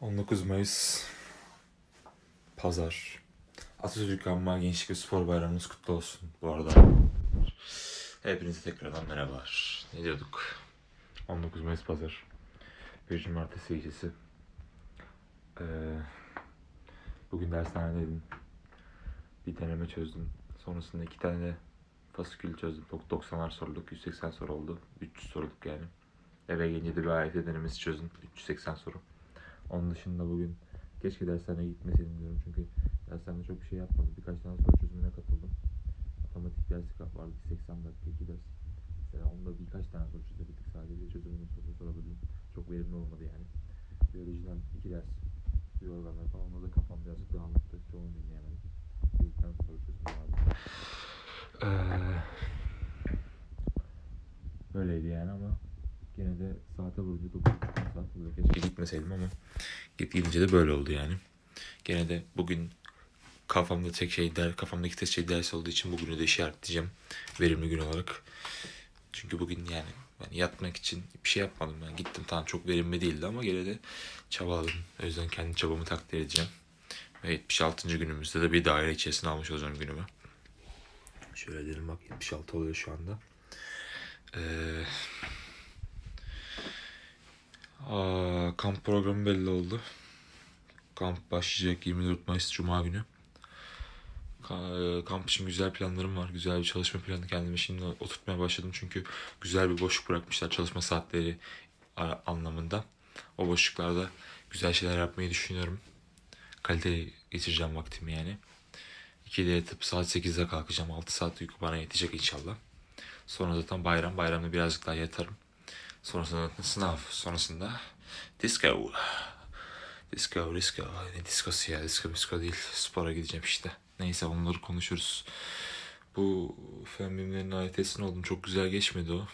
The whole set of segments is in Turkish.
19 Mayıs Pazar Atatürk Anma Gençlik ve Spor Bayramınız kutlu olsun bu arada. Hepinize tekrardan merhabalar. Ne diyorduk? 19 Mayıs Pazar. Bir cumartesi gecesi. Ee, bugün dershanedeydim. Bir deneme çözdüm. Sonrasında iki tane fasikül çözdüm. 90'lar soruluk, 180 soru oldu. 300 soruluk yani. Eve gelince de bir AYT denemesi çözdüm. 380 soru. Onun dışında bugün keşke dershaneye gitmeseydim diyorum çünkü dershanede çok bir şey yapmadım. Birkaç tane soru çözümüne katıldım. Matematik dersi vardı 80 dakika 2 ders. Mesela onda birkaç tane soru çözebildik sadece çözümünü soru sorabildim. Çok verimli olmadı yani. Biyolojiden 2 ders. Bir organlar falan onda da kafam birazcık dağınıktı. Çoğunu dinleyemedim. Bir tane soru çözümü vardı. Ee, böyleydi yani ama Gene de saate vurunca 9.30 saat oluyor. Keşke gitmeseydim ama git gidince de böyle oldu yani. Gene de bugün kafamda tek şey der, kafamdaki tek şey ders olduğu için bugünü de işaretleyeceğim verimli gün olarak. Çünkü bugün yani ben yatmak için bir şey yapmadım ben. Gittim tamam çok verimli değildi ama gene de çabaladım. O yüzden kendi çabamı takdir edeceğim. Ve 76. günümüzde de bir daire içerisine almış olacağım günümü. Şöyle diyelim bak 76 oluyor şu anda. Eee kamp programı belli oldu. Kamp başlayacak 24 Mayıs Cuma günü. Ka- Kamp için güzel planlarım var. Güzel bir çalışma planı kendime şimdi oturtmaya başladım. Çünkü güzel bir boşluk bırakmışlar çalışma saatleri anlamında. O boşluklarda güzel şeyler yapmayı düşünüyorum. Kaliteli geçireceğim vaktimi yani. 2'de yatıp saat 8'de kalkacağım. 6 saat uyku bana yetecek inşallah. Sonra zaten bayram. Bayramda birazcık daha yatarım. Sonrasında sınav. Sonrasında disco. Disco, disco. Ne diskosu ya? Disco, disco değil. Spora gideceğim işte. Neyse onları konuşuruz. Bu fen bilimlerinin AYT'sine oldum. Çok güzel geçmedi o.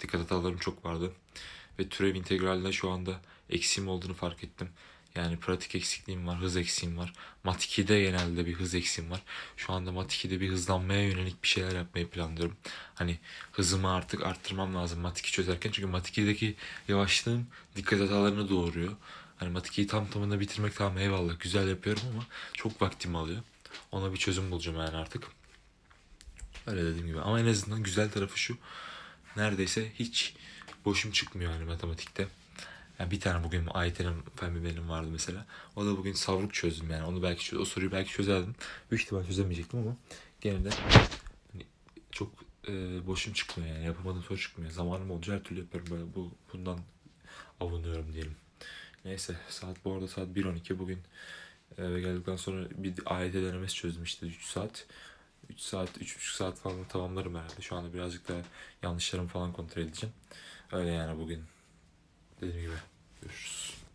Dikkat hatalarım çok vardı. Ve türev integralde şu anda eksiğim olduğunu fark ettim. Yani pratik eksikliğim var, hız eksiğim var. Mat 2'de genelde bir hız eksiğim var. Şu anda Mat 2'de bir hızlanmaya yönelik bir şeyler yapmayı planlıyorum. Hani hızımı artık arttırmam lazım Mat 2 çözerken. Çünkü Mat 2'deki yavaşlığım dikkat hatalarını doğuruyor. Hani Mat 2'yi tam tamına bitirmek tamam eyvallah güzel yapıyorum ama çok vaktimi alıyor. Ona bir çözüm bulacağım yani artık. Öyle dediğim gibi. Ama en azından güzel tarafı şu. Neredeyse hiç boşum çıkmıyor yani matematikte. Yani bir tane bugün AYT'nin fen bilimlerim vardı mesela. O da bugün savruk çözdüm yani. Onu belki çöz- o soruyu belki çözerdim. Büyük ihtimal çözemeyecektim ama gene de hani çok e, boşum çıkmıyor yani. Yapamadığım soru çıkmıyor. Zamanım olunca her türlü yaparım böyle. Bu, bundan avunuyorum diyelim. Neyse saat bu arada saat 1.12 bugün eve geldikten sonra bir AYT denemesi çözdüm işte 3 saat. 3 saat, 3,5 saat falan tamamlarım herhalde. Şu anda birazcık daha yanlışlarımı falan kontrol edeceğim. Öyle yani bugün. Dediğim gibi görüşürüz.